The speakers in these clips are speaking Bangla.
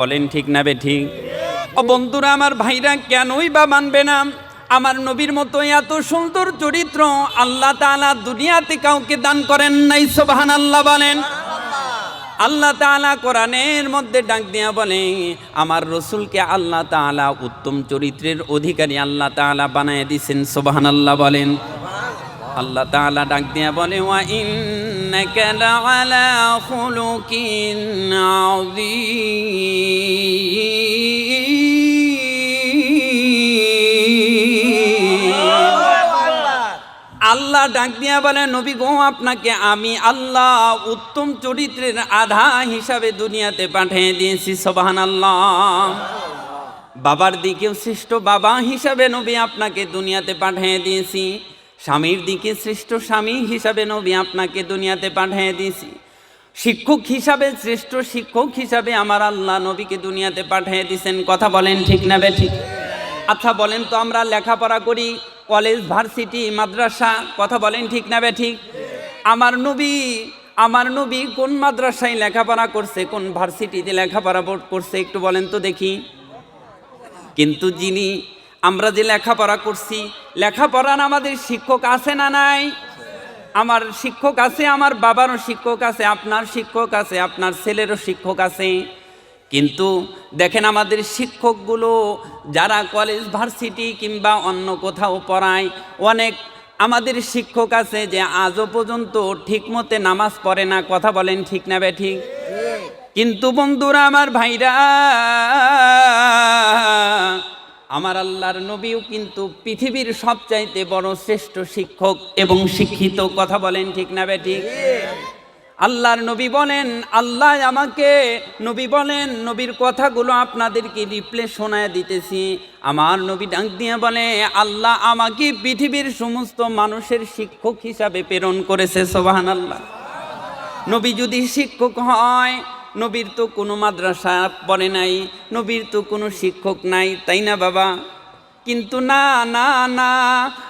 বলেন ঠিক না বে ঠিক ও বন্ধুরা, আমার ভাইরা, কেনই বা মানবে না? আমার নবীর মতো এত সুন্দর চরিত্র আল্লাহ তাআলা দুনিয়াতে কাউকে দান করেন নাই সোবাহান আল্লাহ বলেন। আল্লাহ তাআলা কোরআনের মধ্যে ডাক দিয়া বলে, আমার রসুলকে আল্লাহ তাআলা উত্তম চরিত্রের অধিকারী আল্লাহ তাআলা বানায় দিছেন সোবাহান আল্লাহ বলেন। আল্লাহ তাআলা ডাক দিয়া বলে, ওয়া ইন্নাকা লাআলা খুলুকিন আযীম আল্লাহ ডাক দিয়া বলে, নবী গো, আপনাকে আমি আল্লাহ উত্তম চরিত্রের আধা হিসাবে দুনিয়াতে পাঠিয়ে দিয়েছি সোবাহান আল্লাহ বাবার দিকেও শ্রেষ্ঠ বাবা হিসাবে নবী আপনাকে দুনিয়াতে পাঠিয়ে দিয়েছি। স্বামীর দিকে শ্রেষ্ঠ স্বামী হিসাবে নবী আপনাকে দুনিয়াতে পাঠিয়ে দিয়েছি। শিক্ষক হিসাবে, শ্রেষ্ঠ শিক্ষক হিসাবে আমার আল্লাহ নবীকে দুনিয়াতে পাঠিয়ে দিয়েছেন। কথা বলেন ঠিক না বে ঠিক? আচ্ছা বলেন তো আমরা লেখাপড়া করি, কলেজ, ভার্সিটি, মাদ্রাসা, কথা বলেন ঠিক না বে ঠিক? আমার নবী আমার নবী কোন মাদ্রাসায় লেখাপড়া করছে, কোন ভার্সিটিতে লেখাপড়া করছে একটু বলেন তো দেখি। কিন্তু যিনি আমরা যে লেখাপড়া করছি লেখাপড়ার আমাদের শিক্ষক আছে না নাই? আমার শিক্ষক আছে আমার বাবারও শিক্ষক আছে আপনার শিক্ষক আছে আপনার ছেলেরও শিক্ষক আছে। কিন্তু দেখেন আমাদের শিক্ষকগুলো যারা কলেজ ভার্সিটি কিংবা অন্য কোথাও পড়ায় অনেক আমাদের শিক্ষক আছে যে আজও পর্যন্ত ঠিকমতে নামাজ পড়ে না। কথা বলেন ঠিক না বে ঠিক। কিন্তু বন্ধুরা আমার ভাইরা আমার আল্লাহর নবীও কিন্তু পৃথিবীর সবচাইতে বড় শ্রেষ্ঠ শিক্ষক এবং শিক্ষিত, কথা বলেন ঠিক না বে ঠিক? আল্লাহর নবী বলেন, আল্লাহ আমাকে নবী বলেন, নবীর কথাগুলো আপনাদেরকে রিপ্লে শোনায় দিতেছি। আমার নবী ডাক দিয়ে বলে, আল্লাহ আমাকে পৃথিবীর সমস্ত মানুষের শিক্ষক হিসাবে প্রেরণ করেছে সোবাহান আল্লাহ নবী যদি শিক্ষক হয় নবীর তো কোনো মাদ্রাসা পড়ে নাই, নবীর তো কোনো শিক্ষক নাই, তাই না বাবা? কিন্তু না না না,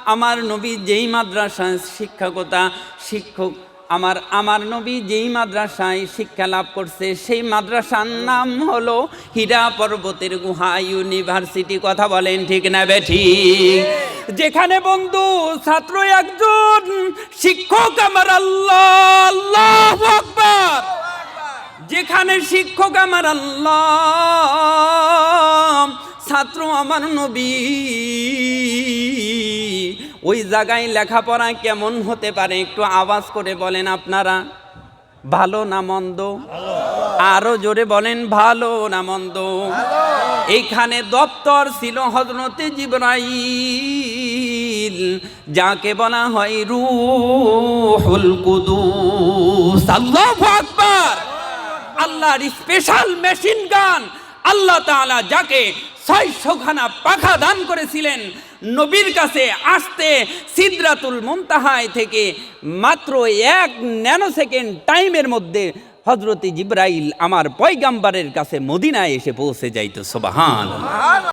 আমার নবী যেই মাদ্রাসায় শিক্ষকতা, শিক্ষক আমার আমার নবী যেই মাদ্রাসায় শিক্ষা লাভ করছে, সেই মাদ্রাসার নাম হলো হীরা পর্বতের গুহা ইউনিভার্সিটি। কথা বলেন ঠিক না বেঠি যেখানে বন্ধু, ছাত্র একজন, শিক্ষক আমার আল্লাহ আকবার যেখানে শিক্ষক আমার আল্লাহ, ছাত্র আমার নবী। ওই জায়গায় লেখাপড়া কেমন হতে পারে একটু আওয়াজ করে বলেন আপনারা। ভালো না মন্দ? আরও জোরে বলেন, ভালো না মন্দ? এইখানে দপ্তর ছিল হজরতে জিব্রাইল, যাকে বলা হয় রুহুল কুদুস। আল্লাহু আকবার। আল্লাহর স্পেশাল মেশিন গান আল্লাহ তাআলা যাকে ছয়শখানা পাখা দান করেছিলেন, নবীর কাছে আসতে সিদরাতুল মুমতাহায় থেকে মাত্র এক ন্যানো সেকেন্ড টাইমের মধ্যে হজরতি জিব্রাইল আমার পয়গাম্বারের কাছে মদিনায় এসে পৌঁছে যাইতো সোবাহান